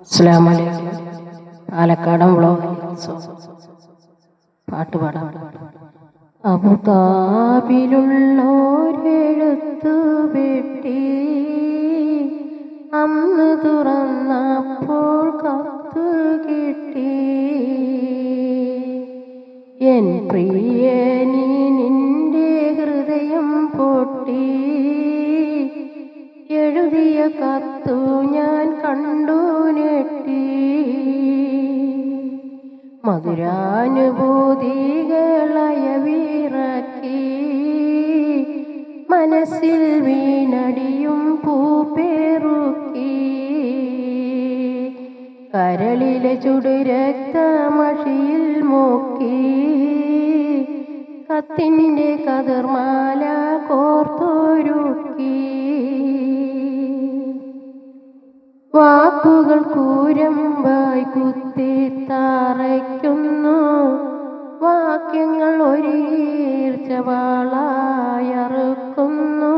അസ്സലാമു അലൈക്കും പാലക്കാടൻ വ്ളോഗ് പാട്ട് പാടാം. അബുദാബിലുള്ളോരെഴുത്തു വെട്ടി അന്ന് തുറന്നപ്പോൾ മധുരാനുഭൂതികളയ വിറക്കി മനസ്സിൽ വീണടിയും പൂപ്പേറുക്കി. കരളിലെ ചുടുരക്തമഷിയിൽ മൂക്കി. കത്തിന്റെ കതിർമാല കോർത്തൊരുക്കി. വാക്കുകൾ കൂരമ്പായി കുത്തി തറയ്ക്കുന്നു. വാക്യങ്ങൾ ഒരീർച്ചവാളായറുക്കുന്നു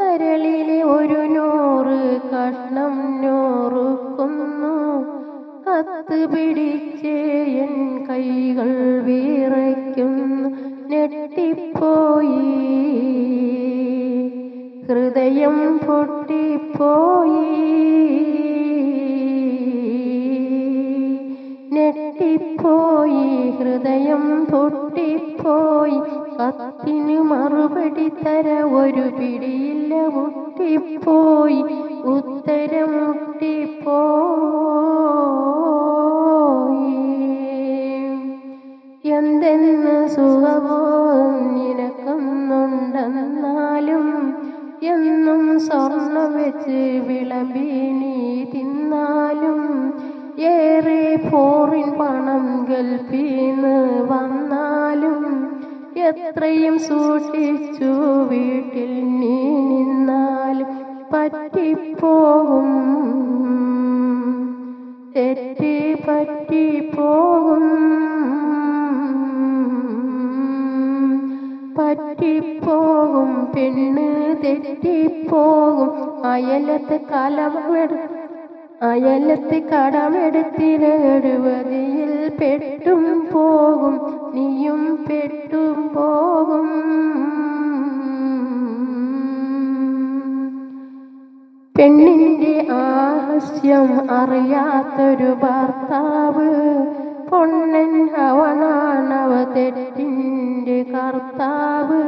കരളിലെ ഒരു നൂറ് കഷ്ണം നൂറുക്കുന്നു കത്ത് പിടിച്ച് എൻ കൈകൾ വിറയ്ക്കുന്നു. ഞെട്ടിപ്പോയി ഹൃദയം പൊട്ടിപ്പോയി. ഞെട്ടിപ്പോയി ഹൃദയം പൊട്ടിപ്പോയി. കത്തിനു മറുപടി തര ഒരു പിടിയില്ല മുട്ടിപ്പോയി. ഉത്തരം മുട്ടിപ്പോയി. എന്തെന്ന് സുഖബോധം എന്നും സ്വർണം വെച്ച് വിളമ്പിനി തിന്നാലും ഏറെ ഫോറിൻ പണം ഗൾഫീന്ന് വന്നാലും എത്രയും സൂക്ഷിച്ചു വീട്ടിൽ നീ നിന്നാലും പറ്റിപ്പോകും. തെറ്റ് പറ്റിപ്പോകും പെണ്ണ് തെറ്റിപ്പോകും. അയലത്ത് കലമെടു അയലത്ത് കടമെടുത്തിരടുവതിയിൽ പെട്ടും പോകും. നീയും പെട്ടും പോകും. പെണ്ണിന്റെ ആവശ്യം അറിയാത്തൊരു ഭർത്താവ്. പൊണ്ണൻ അവനാണവ തെറ്റിന്റെ കർത്താവ്.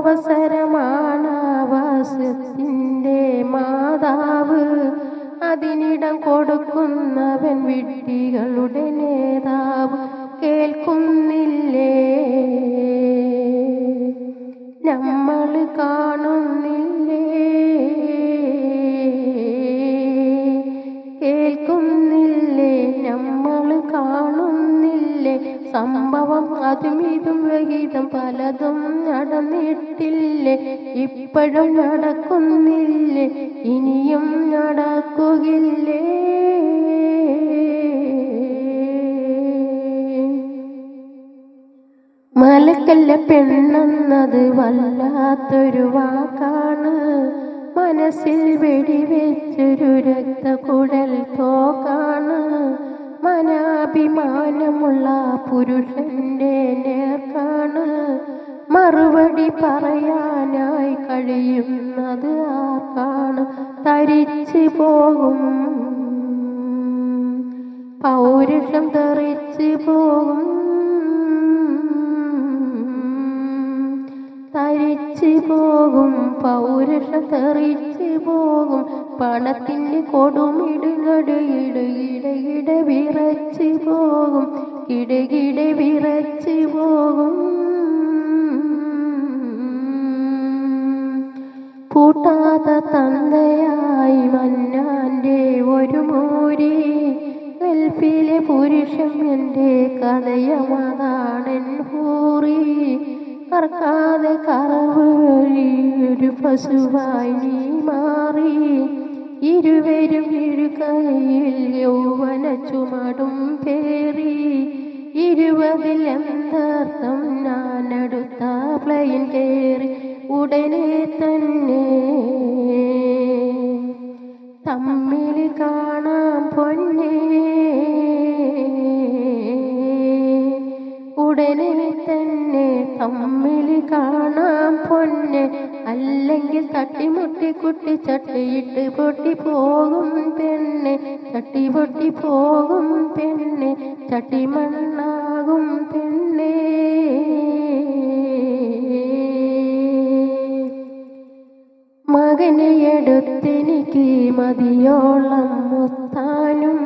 അവസരമാണാവാസ്യത്തിന്റെ മാതാവ്. അതിനിടം കൊടുക്കുന്നവൻ വിട്ടികളുടെ നേതാവ്. കേൾക്കുന്നില്ലേ? നമ്മൾ കാണുന്നില്ലേ? സംഭവം അതും ഇതും വിഹിതം പലതും നടന്നിട്ടില്ലേ? ഇപ്പോഴും നടക്കുന്നില്ലേ? ഇനിയും നടക്കുകില്ലേ മലക്കല്ല പെണ്ണെന്നത് വല്ലാത്തൊരു വാക്കാണ്. മനസ്സിൽ വെടിവെച്ചൊരു രക്തകുഴൽ തോക്കാണ്. മനാഭിമാനമുള്ള പുരുഷന്റെ നേർക്കാണ്. മറുപടി പറയാനായി കഴിയുന്നത് ആർക്കാണ്? തരിച്ചു പോകും. പൗരുഷം തെറിച്ചു പോകും. തരിച്ചു പോകും. പൗരുഷം തെറിച്ചു പോകും. പണത്തിന് കൊടുമിടുങ്ങടുകിടകിടകിട വിറച്ചു പോകും. കിടകിട വിറച്ചു പോകും. പൂട്ടാത തന്തയായി മന്നാന്റെ ഒരു മൂരി. ഗൾഫിലെ പുരുഷൻ എന്റെ കഥയമതാണൻ പൂറി കറക്കാതെ കറവ് ഒരു പശുവായി നീ മാറി. ഇരുവരും ഇരു ഇരുകയിൽ യൗവന ചുമടും പേറി. ഇരുപതിൽ എന്തർത്ഥം ഞാനടുത്ത പ്ലെയിൻ കയറി ഉടനെ തന്നെ. തമ്മിൽ കാണാം പൊന്നേ. ഉടനെ തമ്മിൽ കാണാം പൊന്നെ. അല്ലെങ്കിൽ തട്ടിമുട്ടി കുട്ടി ചട്ടിയിട്ട് പൊട്ടി പോകും പെണ്ണെ. ചട്ടി പൊട്ടി പോകും പെണ്ണെ. ചട്ടി മണ്ണാകും പെണ്ണേ. മകനെ എടുത്തെനിക്ക് മതിയോളം മുത്താനും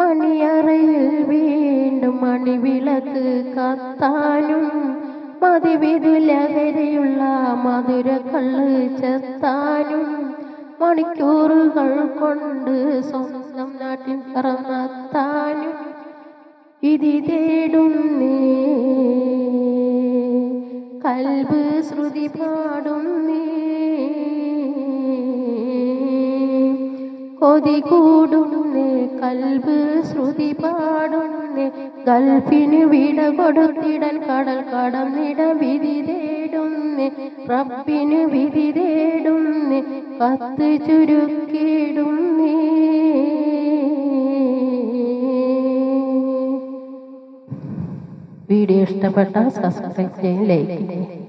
മണിയറയിൽ വീണ്ടും മണിവിളക്ക് കത്താനും മതിവിധു ലഹരിയുള്ള മധുര കള്ള് ചെത്താനും മണിക്കൂറുകൾ കൊണ്ട് സ്വന്തം നാട്ടിൽ പറന്നെത്താനും വിധി തേടുന്നേ. കൽബ് ശ്രുതി പാടുന്നേ. കൊതി കൂടുന്നേ. കൽബ് ശ്രുതി പാടുന്നേ. ഗൾഫിന് വിട കൊടുത്തിടൽ കടൽ കടന്നിട വിധി തേടുന്ന് റബ്ബിന് വിധി തേടുന്ന് കത്ത് ചുരുക്കിടുന്നേ വീഡിയോ ഇഷ്ടപ്പെട്ട സബ്സ്ക്രൈബ് ചെയ്യും ലൈക്ക് ചെയ്യും